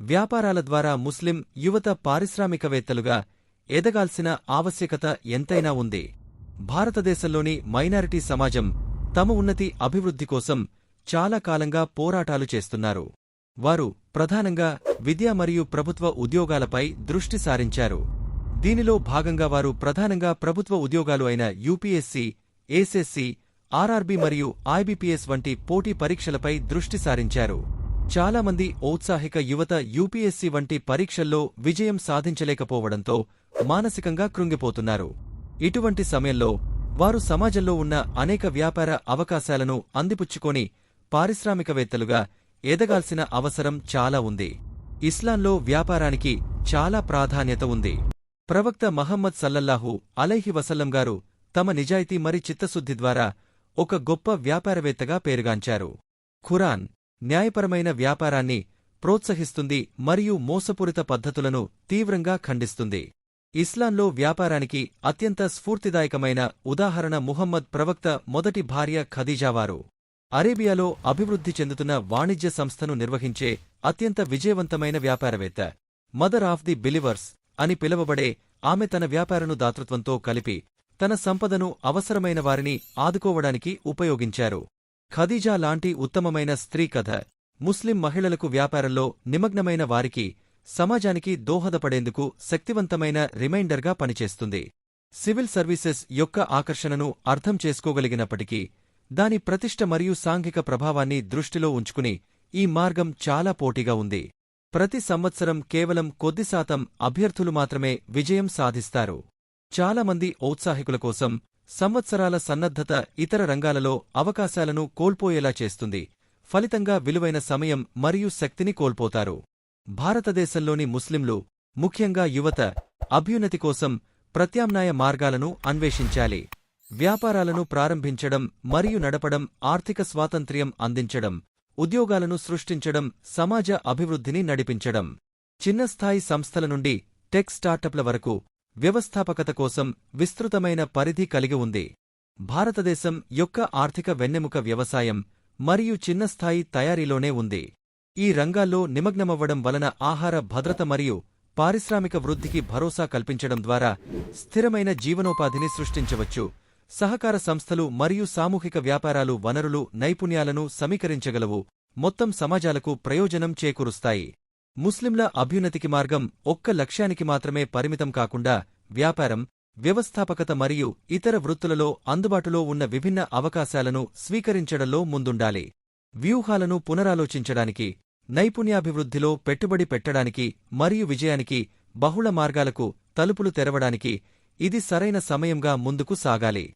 వ్యాపారాల ద్వారా ముస్లిం యువత పారిశ్రామికవేత్తలుగా ఎదగాల్సిన ఆవశ్యకత ఎంతైనా ఉంది. భారతదేశంలోని మైనారిటీ సమాజం తమ ఉన్నతి అభివృద్ధి కోసం చాలా కాలంగా పోరాటాలు చేస్తున్నారు. వారు ప్రధానంగా విద్య మరియు ప్రభుత్వ ఉద్యోగాలపై దృష్టి సారించారు. దీనిలో భాగంగా వారు ప్రధానంగా ప్రభుత్వ ఉద్యోగాలు అయిన యూపీఎస్సీ ఏసెస్సీ ఆర్ఆర్బీ మరియు ఐబీపీఎస్ వంటి పోటీ పరీక్షలపై దృష్టి సారించారు. చాలా మంది ఔత్సాహిక యువత యూపీఎస్సీ వంటి పరీక్షల్లో విజయం సాధించలేకపోవడంతో మానసికంగా కృంగిపోతున్నారు. ఇటువంటి సమయంలో వారు సమాజంలో ఉన్న అనేక వ్యాపార అవకాశాలను అందిపుచ్చుకొని పారిశ్రామికవేత్తలుగా ఎదగాల్సిన అవసరం చాలా ఉంది. ఇస్లాంలో వ్యాపారానికి చాలా ప్రాధాన్యత ఉంది. ప్రవక్త మహమ్మద్ సల్లల్లాహు అలైహి వసల్లం గారు తమ నిజాయితీ మరి చిత్తశుద్ధి ద్వారా ఒక గొప్ప వ్యాపారవేత్తగా పేరుగాంచారు. ఖురాన్ న్యాయపరమైన వ్యాపారాన్ని ప్రోత్సహిస్తుంది మరియు మోసపూరిత పద్ధతులను తీవ్రంగా ఖండిస్తుంది. ఇస్లాంలో వ్యాపారానికి అత్యంత స్ఫూర్తిదాయకమైన ఉదాహరణ ముహమ్మద్ ప్రవక్త మొదటి భార్య ఖదీజావారు అరేబియాలో అభివృద్ధి చెందుతున్న వాణిజ్య సంస్థను నిర్వహించే అత్యంత విజయవంతమైన వ్యాపారవేత్త. మదర్ ఆఫ్ ది బిలివర్స్ అని పిలువబడే ఆమె తన వ్యాపారను దాతృత్వంతో కలిపి తన సంపదను అవసరమైన వారిని ఆదుకోవడానికి ఉపయోగించారు. ఖదీజా లాంటి ఉత్తమమైన స్త్రీ కథ ముస్లిం మహిళలకు వ్యాపారంలో నిమగ్నమైన వారికి సమాజానికి దోహదపడేందుకు శక్తివంతమైన రిమైండర్గా పనిచేస్తుంది. సివిల్ సర్వీసెస్ యొక్క ఆకర్షణను అర్థం చేసుకోగలిగినప్పటికీ దాని ప్రతిష్ట మరియు సాంఘిక ప్రభావాన్ని దృష్టిలో ఉంచుకుని ఈ మార్గం చాలా పోటీగా ఉంది. ప్రతి సంవత్సరం కేవలం కొద్ది శాతం అభ్యర్థులు మాత్రమే విజయం సాధిస్తారు. చాలామంది ఔత్సాహికుల కోసం సంవత్సరాల సన్నద్ధత ఇతర రంగాలలో అవకాశాలను కోల్పోయేలా చేస్తుంది. ఫలితంగా విలువైన సమయం మరియు శక్తిని కోల్పోతారు. భారతదేశంలోని ముస్లింలు ముఖ్యంగా యువత అభ్యున్నతి కోసం ప్రత్యామ్నాయ మార్గాలను అన్వేషించాలి. వ్యాపారాలను ప్రారంభించడం మరియు నడపడం ఆర్థిక స్వాతంత్ర్యం అందించడం ఉద్యోగాలను సృష్టించడం సమాజ అభివృద్ధిని నడిపించడం. చిన్నస్థాయి సంస్థల నుండి టెక్ స్టార్టప్ల వరకు వ్యవస్థాపకత కోసం విస్తృతమైన పరిధి కలిగి ఉంది. భారతదేశం యొక్క ఆర్థిక వెన్నెముక వ్యవసాయం మరియు చిన్నస్థాయి తయారీలోనే ఉంది. ఈ రంగాల్లో నిమగ్నమవ్వడం వలన ఆహార భద్రత మరియు పారిశ్రామిక వృద్ధికి భరోసా కల్పించడం ద్వారా స్థిరమైన జీవనోపాధిని సృష్టించవచ్చు. సహకార సంస్థలు మరియు సామూహిక వ్యాపారాలు వనరులు నైపుణ్యాలను సమీకరించగలవు. మొత్తం సమాజాలకు ప్రయోజనం చేకూరుస్తాయి. ముస్లింల అభ్యున్నతికి మార్గం ఒక్క లక్ష్యానికి మాత్రమే పరిమితం కాకుండా వ్యాపారం వ్యవస్థాపకత మరియు ఇతర వృత్తులలో అందుబాటులో ఉన్న విభిన్న అవకాశాలను స్వీకరించడంలో ముందుండాలి. వ్యూహాలను పునరాలోచించడానికి నైపుణ్యాభివృద్ధిలో పెట్టుబడి పెట్టడానికి మరియు విజయానికి బహుళ మార్గాలకు తలుపులు తెరవడానికి ఇది సరైన సమయంగా ముందుకు సాగాలి.